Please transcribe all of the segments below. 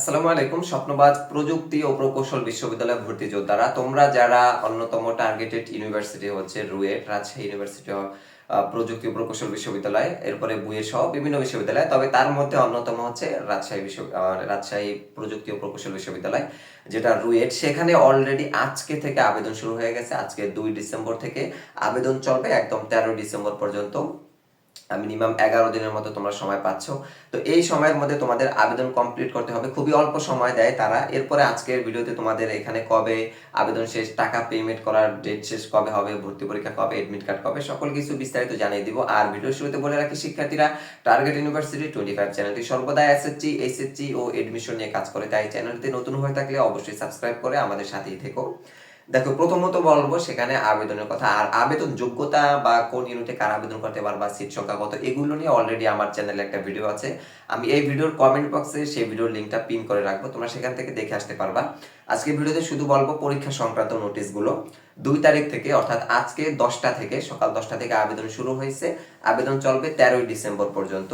আসসালামু আলাইকুম, স্বপ্নবাজ প্রযুক্তি ও প্রকৌশল বিশ্ববিদ্যালয় ভর্তি যোদ্ধারা। তোমরা যারা অন্যতম টার্গেটেড ইউনিভার্সিটি হচ্ছে রুয়েট, রাজশাহী ইউনিভার্সিটি প্রযুক্তি ও প্রকৌশল বিশ্ববিদ্যালয়, এরপরে বুয়ে সহ বিভিন্ন বিশ্ববিদ্যালয়। তবে তার মধ্যে অন্যতম হচ্ছে রাজশাহী বিশ্ব রাজশাহী প্রযুক্তি ও প্রকৌশল বিশ্ববিদ্যালয়, যেটা রুয়েট। সেখানে অলরেডি আজকে থেকে আবেদন শুরু হয়ে গেছে। আজকে দুই ডিসেম্বর থেকে আবেদন চলবে, একদম তেরো ডিসেম্বর পর্যন্ত। মিনিমাম এগারো দিনের মতো তোমরা সময় পাচ্ছ। তো এই সময়ের মধ্যে তোমাদের আবেদন কমপ্লিট করতে হবে। খুবই অল্প সময় দেয় তারা। এরপরে আজকের ভিডিওতে তোমাদের এখানে কবে আবেদন শেষ, টাকা পেমেন্ট করার ডেট শেষ কবে হবে, ভর্তি পরীক্ষা কবে এডমিট কার্ড কবে, সকল কিছু বিস্তারিত জানিয়ে দিব। আর ভিডিও শুরুতে বলে রাখি, শিক্ষার্থীরা টার্গেট ইউনিভার্সিটি টোয়েন্টি ফাইভ চ্যানেলটি সর্বদা এসএসসি এইচএসসি ও এডমিশন নিয়ে কাজ করে। তাই চ্যানেলটি নতুন হয়ে থাকলে অবশ্যই সাবস্ক্রাইব করে আমাদের সাথেই থেকো। দেখো, প্রথমত বলব সেখানে আবেদনের কথা, আর আবেদন যোগ্যতা বা কোন ইউনিটে কার আবেদন করতে পারবা সিট সংখ্যা কত, এগুলো নিয়ে অলরেডি আমার চ্যানেলে একটা ভিডিও আছে। আমি এই ভিডিওর কমেন্ট বক্সে সেই ভিডিওর লিঙ্কটা পিন করে রাখব, তোমরা সেখান থেকে দেখে আসতে পারবা। আজকে ভিডিওতে শুধু বলব পরীক্ষা সংক্রান্ত নোটিশগুলো দুই তারিখ থেকে, অর্থাৎ আজকে দশটা থেকে, সকাল দশটা থেকে আবেদন শুরু হয়েছে। আবেদন চলবে তেরোই ডিসেম্বর পর্যন্ত।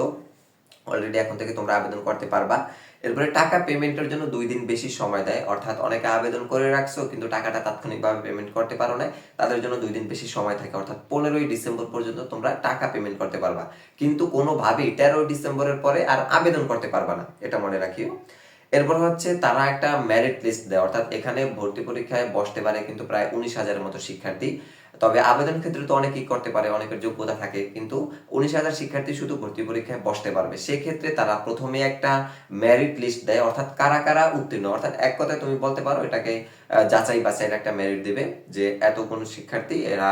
অলরেডি এখন থেকে তোমরা আবেদন করতে পারবা। এরপরে টাকা পেমেন্টের জন্য দুই দিন বেশি সময় দেয়। অর্থাৎ অনেকে আবেদন করে রাখছো, কিন্তু টাকাটা তাৎক্ষণিকভাবে পেমেন্ট করতে পারো না তাদের জন্য দুই দিন বেশি সময় থাকে। অর্থাৎ পনেরোই ডিসেম্বর পর্যন্ত তোমরা টাকা পেমেন্ট করতে পারবা। কিন্তু কোনোভাবেই তেরোই ডিসেম্বরের পরে আর আবেদন করতে পারবা না। এটা মনে রাখিও। এরপর হচ্ছে তারা একটা মেরিট লিস্ট দেয়, অর্থাৎ এখানে ভর্তি পরীক্ষায় বসতে পারে কিন্তু প্রায় উনিশ হাজারের মতো শিক্ষার্থী। তবে আবেদন ক্ষেত্রে তো অনেকেই করতে পারে, অনেকের যোগ্যতা থাকে, কিন্তু উনিশ হাজার শিক্ষার্থী শুধু ভর্তি পরীক্ষায় বসতে পারবে। সেক্ষেত্রে তারা প্রথমে একটা মেরিট লিস্ট দেয়, অর্থাৎ কারা কারা উত্তীর্ণ? অর্থাৎ এক কথায় তুমি বলতে পারো, এটাকে যাচাই বাছাইয়ের একটা মেরিট দিবে যে এত কোন শিক্ষার্থী এরা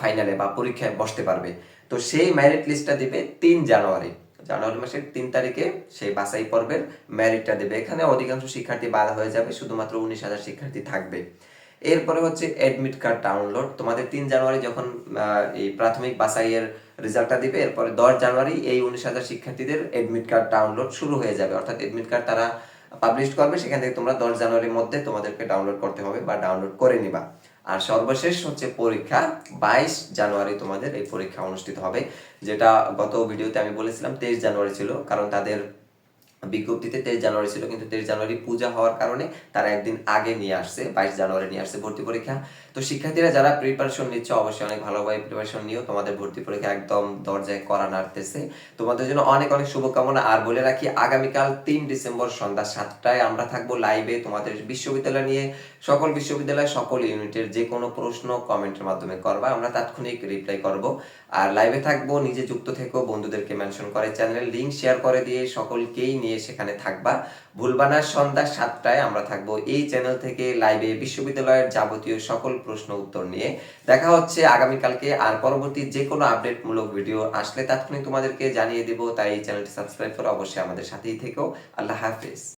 ফাইনালে বা পরীক্ষায় বসতে পারবে। তো সেই মেরিট লিস্টটা দিবে তিন জানুয়ারি। জানুয়ারি মাসের তিন তারিখে সেই বাছাই পর্বের মেরিটটা দেবে। এখানে অধিকাংশ শিক্ষার্থী বাদ হয়ে যাবে, শুধুমাত্র উনিশ হাজার শিক্ষার্থী থাকবে। এরপরে হচ্ছে অ্যাডমিট কার্ড ডাউনলোড তোমাদের তিন জানুয়ারি যখন এই প্রাথমিক বাছাইয়ের রেজাল্টটা দিবে, এরপরে দশ জানুয়ারি এই উনিশ হাজার শিক্ষার্থীদের অ্যাডমিট কার্ড ডাউনলোড শুরু হয়ে যাবে। অর্থাৎ অ্যাডমিট কার্ড তারা পাবলিশ করবে, সেখান থেকে তোমরা দশ জানুয়ারির মধ্যে তোমাদেরকে ডাউনলোড করতে হবে বা ডাউনলোড করে নিবা। আর সর্বশেষ হচ্ছে পরীক্ষা বাইশ জানুয়ারি তোমাদের এই পরীক্ষা অনুষ্ঠিত হবে, যেটা গত ভিডিওতে আমি বলেছিলাম তেইশ জানুয়ারি ছিল, কারণ তাদের বিজ্ঞপ্তিতে তেইশ জানুয়ারি ছিল, কিন্তু তেইশ জানুয়ারি পূজা হওয়ার কারণে তারা একদিন আগে নিয়ে আসছে, বাইশ জানুয়ারি নিয়ে আসছে ভর্তি পরীক্ষা। তো শিক্ষার্থীরা যারা প্রিপারেশন নিচ্ছে, অবশ্যই অনেক ভালোভাবে প্রিপারেশন নিও। তোমাদের ভর্তি পরীক্ষা একদম দরজায় করা নাড়তেছে। তোমাদের জন্য অনেক অনেক শুভকামনা। আর বলে রাখি, আগামীকাল তিন ডিসেম্বর সন্ধ্যা সাতটায় আমরা থাকব লাইভে তোমাদের বিশ্ববিদ্যালয় নিয়ে। সকল বিশ্ববিদ্যালয়, সকল ইউনিটের যে কোনো প্রশ্ন কমেন্টের মাধ্যমে করবা, আমরা তাৎক্ষণিক রিপ্লাই করব। আর লাইভে থাকব, নিজে যুক্ত থেকো, বন্ধুদেরকে মেনশন করে চ্যানেলের লিংক শেয়ার করে দিয়ে সকলকেই নিয়ে সেখানে থাকবা। ভুলবানার সন্ধ্যা সাতটায় আমরা থাকব এই চ্যানেল থেকে লাইভে বিশ্ববিদ্যালয়ের যাবতীয় সকল প্রশ্ন উত্তর নিয়ে। দেখা হচ্ছে আগামীকালকে আর পরবর্তী যে কোনো আপডেটমূলক ভিডিও আসলে তাৎক্ষণিক তোমাদেরকে জানিয়ে দেবো, তাই এই চ্যানেলটি সাবস্ক্রাইব করে অবশ্যই আমাদের সাথেই থেকেও আল্লাহ হাফেজ।